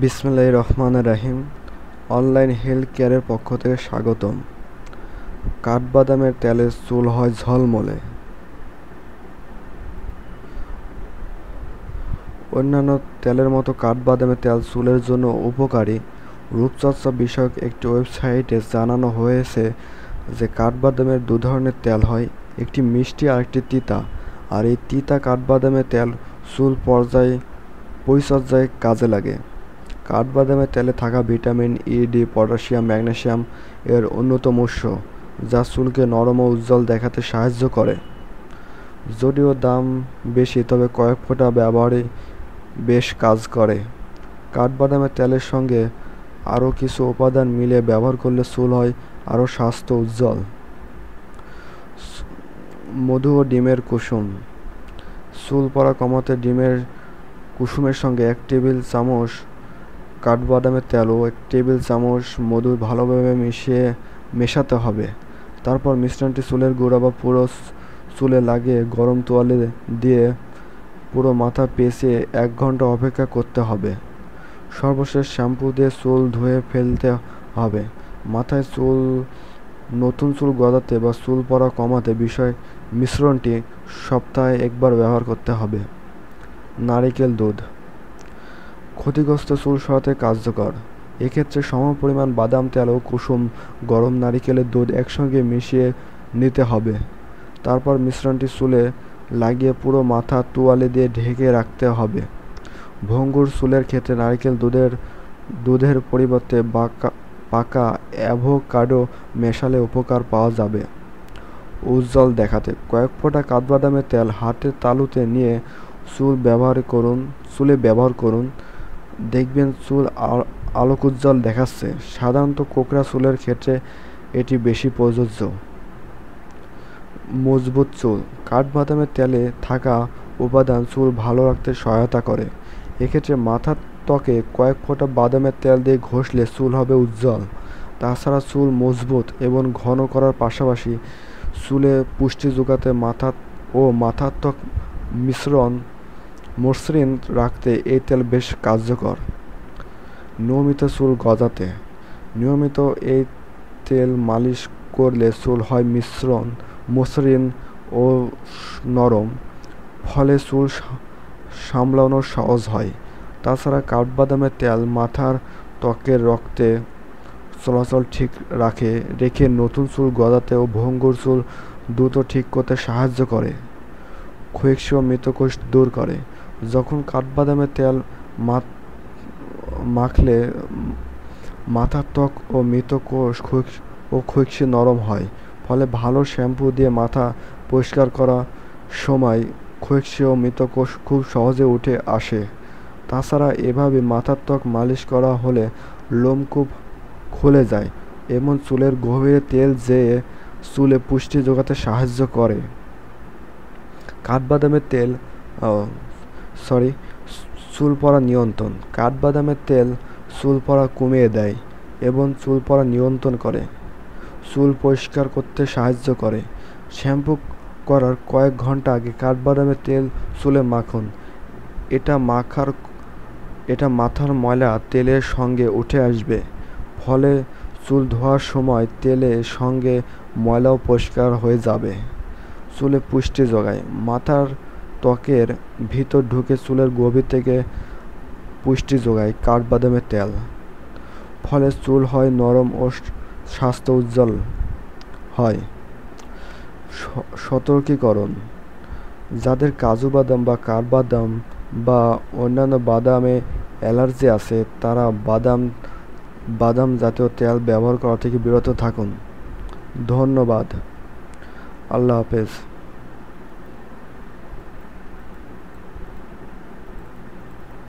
বিসমুল্লাহ রহমান রাহিম। Online health কেয়ারের পক্ষ থেকে স্বাগতম। কাঠবাদামের তেলে চুল হয় ঝলমলে। অন্যান্য তেলের মতো কাঠবাদামের তেল চুলের জন্য উপকারী। রূপচর্চা বিষয়ক একটি ওয়েবসাইটে জানানো হয়েছে যে কাঠবাদামের দু ধরনের তেল হয়, একটি মিষ্টি আর একটি তিতা। আর এই তিতা কাঠবাদামের তেল চুল পর্যায়ে, পরিচর্যায় কাজে লাগে। কাঠবাদামের তেলে থাকা vitamin E D potassium, magnesium এর অন্যতম উৎস, যা চুলকে নরম ও উজ্জ্বল দেখাতে সাহায্য করে। যদিও দাম বেশি, তবে কয়েক ফোঁটা ব্যবহারে বেশ কাজ করে। কাঠবাদামের তেলের সঙ্গে আরও কিছু উপাদান মিলে ব্যবহার করলে চুল হয় আরও স্বাস্থ্য উজ্জ্বল। মধু ও ডিমের কুসুম। চুল পড়া কমাতে ডিমের কুসুমের সঙ্গে এক টেবিল চামচ কাঠবাদামের তেল ও এক টেবিল চামচ মধু ভালোভাবে মিশিয়ে মেশাতে হবে। তারপর মিশ্রণটি চুলের গোড়া বা পুরো চুলে লাগিয়ে গরম তোয়ালে দিয়ে পুরো মাথা পেঁচিয়ে এক ঘণ্টা অপেক্ষা করতে হবে। সর্বশেষ শ্যাম্পু দিয়ে চুল ধুয়ে ফেলতে হবে। মাথায় চুল, নতুন চুল গজাতে বা চুল পড়া কমাতে বিষয় মিশ্রণটি সপ্তাহে একবার ব্যবহার করতে হবে। নারিকেল দুধ ক্ষতিগ্রস্ত চুল সরাতে কার্যকর। এক্ষেত্রে সম পরিমাণ বাদাম, তেল ও কুসুম, গরম নারিকেলের দুধ একসঙ্গে মিশিয়ে নিতে হবে। তারপর মিশ্রণটি চুলে লাগিয়ে পুরো মাথা তোয়ালে দিয়ে ঢেকে রাখতে হবে। ভঙ্গুর চুলের ক্ষেত্রে নারিকেল দুধের দুধের পরিবর্তে বাঁকা, পাকা অ্যাভোকাডো মেশালে উপকার পাওয়া যাবে। উজ্জ্বল দেখাতে, কয়েক ফোঁটা কাঠবাদামের তেল হাতের তালুতে নিয়ে চুল ব্যবহার করুন, চুলে ব্যবহার করুন। দেখবেন চুল আলোক উজ্জ্বল দেখাচ্ছে। সাধারণত কোকড়া চুলের ক্ষেত্রে এটি বেশি প্রযোজ্য। মজবুত চুল। কাঠবাদামের তেলে থাকা উপাদান চুল ভালো রাখতে সহায়তা করে। এক্ষেত্রে মাথার ত্বকে কয়েক ফোঁটা বাদামের তেল দিয়ে ঘষলে চুল হবে উজ্জ্বল। তাছাড়া চুল মজবুত এবং ঘন করার পাশাপাশি চুলে পুষ্টি যোগাতে মাথা ও মাথার ত্বক মিশ্রণ মসৃণ রাখতে এই তেল বেশ কার্যকর। নিয়মিত চুল গজাতে। নিয়মিত এই তেল মালিশ করলে চুল হয় মিশ্রণ, মসৃণ ও নরম। ফলে চুল সামলানো সহজ হয়। তাছাড়া কাঠবাদামের তেল মাথার ত্বকের রক্তে চলাচল ঠিক রাখে, রেখে নতুন চুল গজাতে ও ভঙ্গুর চুল দ্রুত ঠিক করতে সাহায্য করে। ক্ষয়িষ্য মৃতকোষ দূর করে। যখন কাঠবাদামের তেল মাখলে মাথার ত্বক ও মৃত মৃতকোষ ও ক্ষয়িষ্য নরম হয়। ফলে ভালো শ্যাম্পু দিয়ে মাথা পরিষ্কার করা সময় ক্ষয়িষ্য ও মৃতকোষ খুব সহজে উঠে আসে। তাছাড়া এভাবে মাথার ত্বক মালিশ করা হলে লোমকূপ খুলে যায়, এমন চুলের গভীরে তেল যেয়ে চুলে পুষ্টি যোগাতে সাহায্য করে। কাঠবাদামের তেল সরি চুল পড়া নিয়ন্ত্রণ। কাঠবাদামের তেল চুল পড়া কমিয়ে দেয় এবং চুল পড়া নিয়ন্ত্রণ করে। চুল পরিষ্কার করতে সাহায্য করে। শ্যাম্পু করার কয়েক ঘণ্টা আগে কাঠবাদামের তেল চুলে মাখুন। এটা মাখার, এটা মাথার ময়লা তেলের সঙ্গে উঠে আসবে। ফলে চুল ধোয়ার সময় তেলের সঙ্গে ময়লাও পরিষ্কার হয়ে যাবে। চুলে পুষ্টি যোগায়। মাথার ত্বকের ভিতর ঢুকে চুলের গভীর থেকে পুষ্টি যোগায় কাঠবাদামের তেল। ফলে চুল হয় নরম ও স্বাস্থ্য উজ্জ্বল হয়। সতর্কীকরণ। যাদের কাজু বাদাম বা কাঠবাদাম বা অন্যান্য বাদামে অ্যালার্জি আছে, তারা বাদাম বাদাম জাতীয় তেল ব্যবহার করা থেকে বিরত থাকুন। ধন্যবাদ। আল্লাহ হাফেজ।